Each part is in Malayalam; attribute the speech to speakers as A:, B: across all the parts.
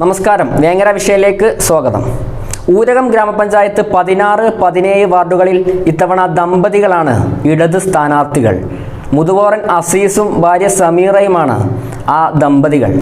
A: നമസ്കാരം. വേങ്ങര വിഷയയിലേക്ക് സ്വാഗതം. ഊരകം ഗ്രാമപഞ്ചായത്ത് പതിനാറ് പതിനേഴ് വാർഡുകളിൽ ഇത്തവണ ദമ്പതികളാണ് ഇടത് സ്ഥാനാർത്ഥികൾ. മുതുവോറൻ അസീസും ഭാര്യ സമീറയുമാണ് ആ ദമ്പതികൾ.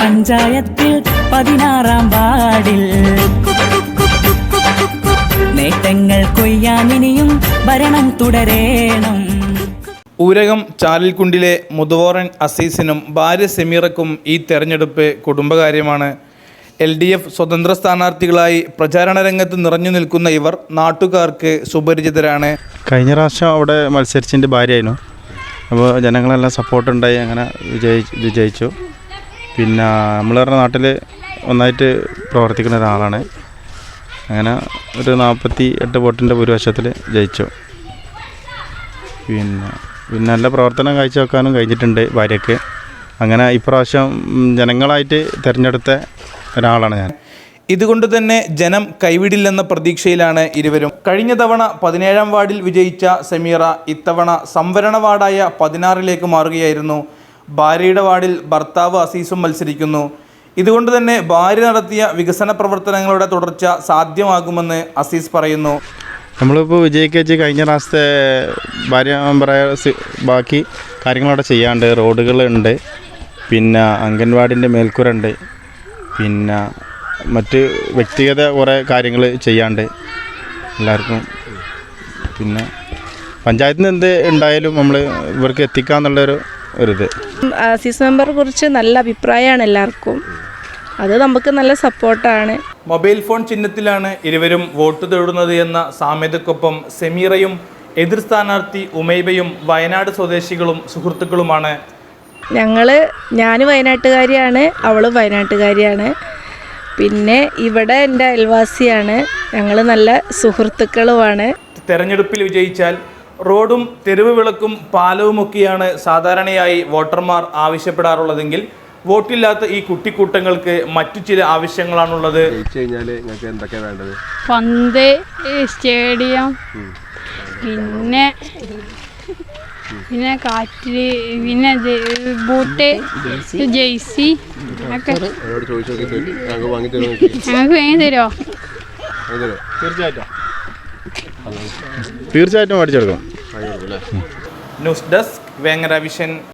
B: പഞ്ചായത്തിൽ പതിനാറാം വാർഡിൽ. നേട്ടങ്ങൾ കൊയ്യാനിനിയും ഭരണം തുടരേണം.
C: ഊരകം ചാലിൽക്കുണ്ടിലെ മുതുവോറൻ അസീസിനും ഭാര്യ സെമീറക്കും ഈ തെരഞ്ഞെടുപ്പ് കുടുംബകാര്യമാണ് എൽ ഡി എഫ് സ്വതന്ത്ര സ്ഥാനാർത്ഥികളായി പ്രചാരണ രംഗത്ത് നിറഞ്ഞു നിൽക്കുന്ന ഇവർ നാട്ടുകാർക്ക് സുപരിചിതരാണ്.
D: കഴിഞ്ഞ പ്രാവശ്യം അവിടെ മത്സരിച്ചതിന്റെ ഭാര്യയായിരുന്നു. അപ്പോൾ ജനങ്ങളെല്ലാം സപ്പോർട്ട് ഉണ്ടായി അങ്ങനെ വിജയി വിജയിച്ചു. പിന്നെ നമ്മളവരുടെ നാട്ടിൽ ഒന്നായിട്ട് പ്രവർത്തിക്കുന്ന ഒരാളാണ്. അങ്ങനെ ഒരു നാൽപ്പത്തി എട്ട് വോട്ടിന്റെ ഭൂരിപക്ഷത്തിൽ ജയിച്ചു. പിന്നെ പിന്നെ നല്ല പ്രവർത്തനം കാഴ്ചവെക്കാനും കഴിഞ്ഞിട്ടുണ്ട് ഭാര്യയ്ക്ക് അങ്ങനെ ഇപ്രാവശ്യം ജനങ്ങളായിട്ട് തിരഞ്ഞെടുത്ത ഒരാളാണ് ഞാൻ.
C: ഇതുകൊണ്ട് തന്നെ ജനം കൈവിടില്ലെന്ന പ്രതീക്ഷയിലാണ് ഇരുവരും. കഴിഞ്ഞ തവണ പതിനേഴാം വാർഡിൽ വിജയിച്ച സമീറ ഇത്തവണ സംവരണ വാർഡായ പതിനാറിലേക്ക് മാറുകയായിരുന്നു. ഭാര്യയുടെ വാർഡിൽ ഭർത്താവ് അസീസും മത്സരിക്കുന്നു. ഇതുകൊണ്ട് തന്നെ ഭാര്യ നടത്തിയ വികസന പ്രവർത്തനങ്ങളുടെ തുടർച്ച സാധ്യമാകുമെന്ന് അസീസ് പറയുന്നു.
D: നമ്മളിപ്പോൾ വിജയിക്കച്ച് കഴിഞ്ഞ പ്രാവശ്യത്തെ ഭാര്യ പറയാ ബാക്കി കാര്യങ്ങളവിടെ ചെയ്യാണ്ട് റോഡുകളുണ്ട്. പിന്നെ അംഗൻവാടിന്റെ മേൽക്കൂര ഉണ്ട് പിന്നെ മറ്റ് വ്യക്തിഗത കുറേ കാര്യങ്ങൾ ചെയ്യാണ്ട് എല്ലാവർക്കും പിന്നെ പഞ്ചായത്തിന് എന്ത് ഉണ്ടായാലും നമ്മൾ ഇവർക്ക് എത്തിക്കാന്നുള്ളൊരു ഒരിത്.
E: അസീസ് മെമ്പറെ കുറിച്ച് നല്ല അഭിപ്രായമാണ് എല്ലാവർക്കും. അത് നമുക്ക് നല്ല സപ്പോർട്ടാണ്.
C: മൊബൈൽ ഫോൺ ചിഹ്നത്തിലാണ് ഇരുവരും വോട്ട് തേടുന്നത് എന്ന സാമ്യതക്കൊപ്പം സെമീറയും എതിർ സ്ഥാനാർത്ഥി ഉമൈബയും വയനാട് സ്വദേശികളും സുഹൃത്തുക്കളുമാണ്.
E: ഞങ്ങൾ ഞാൻ വയനാട്ടുകാരിയാണ് അവൾ വയനാട്ടുകാരിയാണ്. പിന്നെ ഇവിടെ എന്റെ അയൽവാസിയാണ്. ഞങ്ങൾ നല്ല സുഹൃത്തുക്കളുമാണ്.
C: തെരഞ്ഞെടുപ്പിൽ വിജയിച്ചാൽ റോഡും തെരുവ് വിളക്കും പാലവുമൊക്കെയാണ് സാധാരണയായി വോട്ടർമാർ ആവശ്യപ്പെടാറുള്ളതെങ്കിൽ വോട്ടില്ലാത്ത ഈ കുട്ടിക്കൂട്ടങ്ങൾക്ക് മറ്റു ചില ആവശ്യങ്ങളാണുള്ളത്.
F: പന്ത് സ്റ്റേഡിയം പിന്നെ പിന്നെ കാറ്റ് പിന്നെ ബൂട്ട് ജേഴ്സി. ഒക്കെ.
G: ഞങ്ങൾക്ക് വാങ്ങി തരുമോ?
D: തീർച്ചയായിട്ടും. തീർച്ചയായിട്ടും
G: മേടിച്ചെടുക്കണം
C: ന്യൂസ് ഡെസ്ക് വേങ്ങര വിഷൻ.